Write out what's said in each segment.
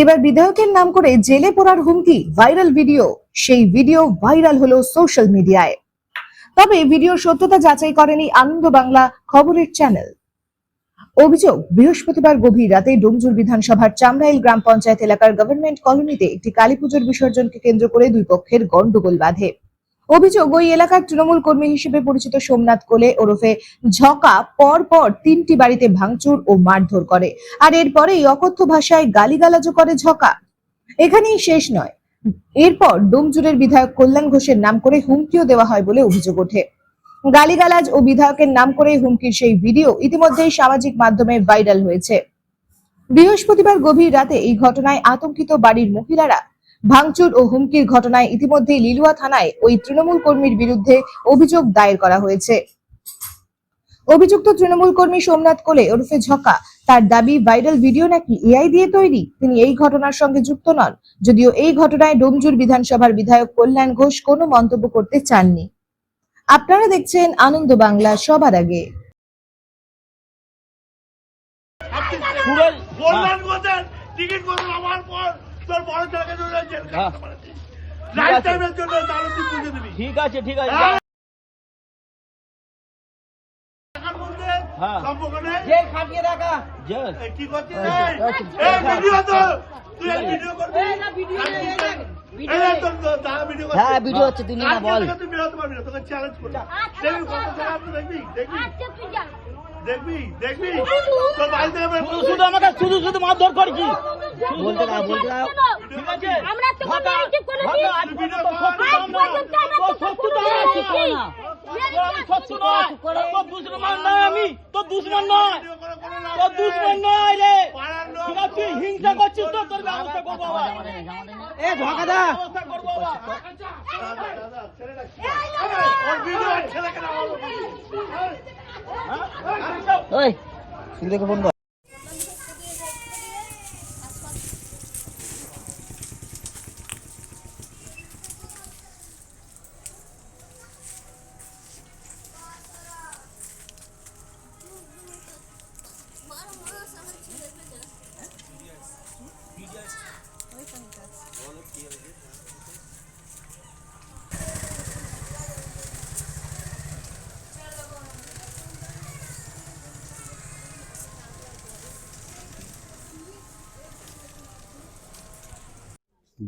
এবার বিধায়কের নাম করে জেলে পড়ার হুমকি, ভাইরাল ভিডিও। সেই ভিডিও ভাইরাল হলো সোশ্যাল মিডিয়ায় তবে ভিডিওর সত্যতা যাচাই করেনি আনন্দ বাংলা খবরের চ্যানেল অভিযোগ, বৃহস্পতিবার গভীর রাতে ডোমজুর বিধানসভার চামরাইল গ্রাম পঞ্চায়েত এলাকার গভর্নমেন্ট কলোনিতে একটি কালীপুজোর বিসর্জনকে কেন্দ্র করে দুই পক্ষের গন্ডগোল বাধে। অভিযোগ, ওই এলাকার তৃণমূল কর্মী হিসেবে পরিচিত সোমনাথ কোলে ওরফে ঝকা পর পর তিনটি বাড়িতে ভাঙচুর ও মারধর করে। আর এরপরেই অকথ্য ভাষায় গালিগালাজও করে ঝকা। এখানেই শেষ নয়। এরপর ডোমজুরের বিধায়ক কল্যাণ ঘোষের নাম করে হুমকিও দেওয়া হয় বলে অভিযোগ ওঠে। গালিগালাজ ও বিধায়কের নাম করে হুমকির সেই ভিডিও ইতিমধ্যেই সামাজিক মাধ্যমে ভাইরাল হয়েছে। বৃহস্পতিবার গভীর রাতে এই ঘটনায় আতঙ্কিত বাড়ির মহিলারা ভাঙচুর ও হুমকির ঘটনায় ইতিমধ্যেই লিলুয়া থানায় ওই তৃণমূল কর্মীর বিরুদ্ধে অভিযোগ দায়ের করা হয়েছে। অভিযুক্ত তৃণমূল কর্মী সোমনাথ কোলে ওরফে ঝকা তার দাবি ভাইরাল ভিডিও নাকি এআই দিয়ে তৈরি? তিনি এই ঘটনার সঙ্গে যুক্ত নন যদিও এই ঘটনায় ডোমজুর বিধানসভার বিধায়ক কল্যাণ ঘোষ কোনো মন্তব্য করতে চাননি। আপনারা দেখছেন আনন্দ বাংলা সবার আগে। টিকিট করুন আমার পর তোর বড় ছেলেকে জেল হ্যাঁ। খাটতে ঠিক আছে। টাইমের জন্য তাহলে তুই বুঝে দিবি ঠিক আছে ঠিক আছে। হ্যাঁ। টাকার মধ্যে হ্যাঁ। সম্পর্ক নেই। জেল খাটিয়ে রাখা জেল। কি করছিস? এই, এই? এই, এই এই, ভিডিও তো। তুই এই, এই ভিডিও করবি? না, ভিডিও নেই, এই, না, ভিডিও এই না, নেই। তোর তোর দাদা ভিডিও করছে হ্যাঁ ভিডিও হচ্ছে তুই না বল। তুই বেরোতে পারবি না তোকে চ্যালেঞ্জ করব। দেখবি কত ছেলে আপনি দেখবি দেখবি। দেখবি দেখবি। তোর বাড়ি শুধু শুধু আমাকে শুধু শুধু মারধর করছি বলতে দাও বলতে দাও। ঠিক আছে। আমরা তো ঢাকা, মেরেছি কোনোদিন। ঢাকা, আজ পর্যন্ত তো তো কোনো আমি। শত্রু নয়। তোর দুশ্মন নয় আমি। তোর দুশ্মন নয়। কোনো নেই। দুশ্মন নয় রে। তুই হিংসা করছিস তো তোর ব্যবস্থা করব আবার। এ ঝকাদা ব্যবস্থা করব কি? ওর ভিডিও ছেলেকে ওই দেখে ফোন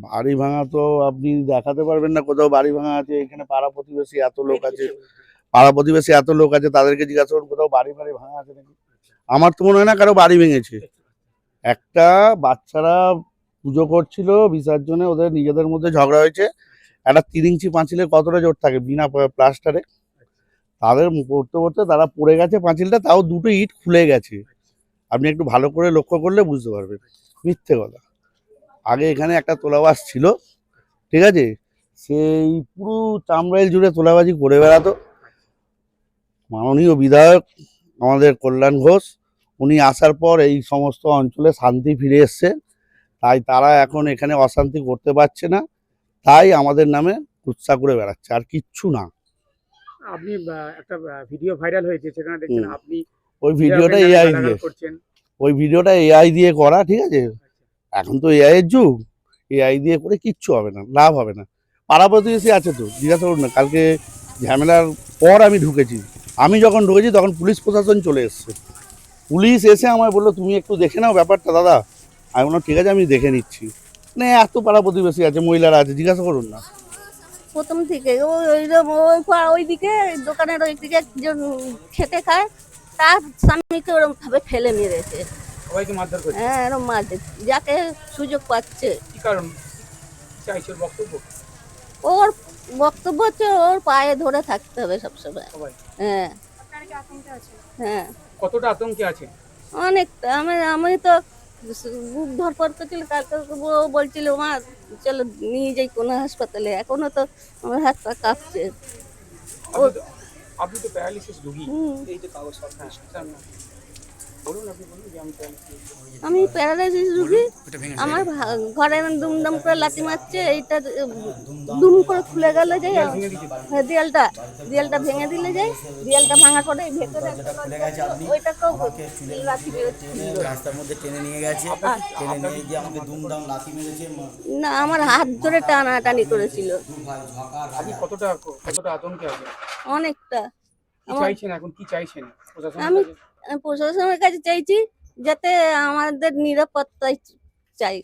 বাড়ি ভাঙা তো আপনি দেখাতে পারবেন না কোথাও বাড়ি ভাঙা আছে এখানে পাড়া প্রতিবেশী এত লোক আছে। পাড়া প্রতিবেশী এত লোক আছে তাদেরকে জিজ্ঞাসা করুন কোথাও বাড়ি বাড়ি ভাঙা আছে নাকি? আমার তো মনে হয় না কারও বাড়ি ভেঙেছে। একটা বাচ্চারা পুজো করছিল বিসর্জনে ওদের নিজেদের মধ্যে ঝগড়া হয়েছে। একটা তিন ইঞ্চি পাঁচিলে কতটা জোর থাকে বিনা প্লাস্টারে। তাদের পড়তে পড়তে তারা পড়ে গেছে পাঁচিলটা তাও দুটো ইট খুলে গেছে। আপনি একটু ভালো করে লক্ষ্য করলে বুঝতে পারবেন। মিথ্যে কথা। আগে এখানে একটা তোলাবাস ছিল ঠিক আছে? সেই পুরো চামড়াইল জুড়ে তোলাবাজি করে বেড়াতো। মাননীয় বিধায়ক আমাদের কল্যাণ ঘোষ উনি আসার পর এই সমস্ত অঞ্চলে শান্তি ফিরে এসছে। তাই তারা এখন এখানে অশান্তি করতে পারছে না। তাই আমাদের নামে উৎসাহ করে বেড়াচ্ছে আর কিচ্ছু না। আপনি একটা ভিডিও ভাইরাল হয়েছে সেখানে দেখছেন আপনি ওই ভিডিওটা এআই দিয়ে। করছেন। ওই ভিডিওটা এআই দিয়ে করা ঠিক আছে? এখন তো এআই এর যুগ। এআই দিয়ে করে কিচ্ছু হবে না, লাভ হবে না। পাড়া প্রতিবেশী আছে তো, জিজ্ঞাসা করুন না, কালকে ঝামেলার পর আমি ঢুকেছি। আমি যখন ঢুকেছি তখন পুলিশ প্রশাসন চলে এসছে। পুলিশ এসে আমায় বলল, তুমি একটু দেখে নাও ব্যাপারটা, দাদা। আমি বললাম, ঠিক আছে, আমি দেখে নিচ্ছি। না এত পাড়া প্রতিবেশী আছে, মহিলারা আছে, জিজ্ঞাসা করুন না। প্রথম থেকে ওই ওই ওইদিকে, দোকানের ওইদিকে একজন খেতে খায়, তার স্বামীকে ওরকম ভাবে ফেলে মেরেছে। সবাইকে মারধর করছে। হ্যাঁ এরকম মারছে যাকে সুযোগ পাচ্ছে। কি কারণ চাইছে ওর বক্তব্য? ওর বক্তব্য হচ্ছে ওর পায়ে ধরে থাকতে হবে সবসময়। সবাই। হ্যাঁ। হ্যাঁ। কতটা আতঙ্কে আছে? অনেকটা। আমি আমি তো বুক ধরপড় করছিল কালকে ও বলছিল মা চলো নিয়ে যাই কোনো হাসপাতালে। এখনও তো আমার হাত পা কাঁপছে। আপনি তো- আপনি তো প্যারালিসিস রুগী। এই যে কাগজ সব আমি প্যারালাইসিস রুগী। আমার ঘরে দুমদম করে লাথি মারছে এইটা দুম করে খুলে গেল যে হ্যাঁ, দেয়ালটা দেয়ালটা ভেঙে দিলে যাই দেয়ালটা ভাঙা করে ভেতরে একটা দরজা লাথি রাস্তার মধ্যে টেনে নিয়ে গেছে। টেনে নিয়ে গিয়ে আমাকে দুমদাম লাথি মেরেছে। না আমার হাত ধরে টানাটানি করেছিল। কতটা কতটা আতঙ্কে আছেন? অনেকটা। কি আমার- চাইছেন এখন? কি চাইছেন? প্রশাসনের আমি প্রশাসনের কাছে চাইছি যাতে আমাদের নিরাপত্তায় চাই।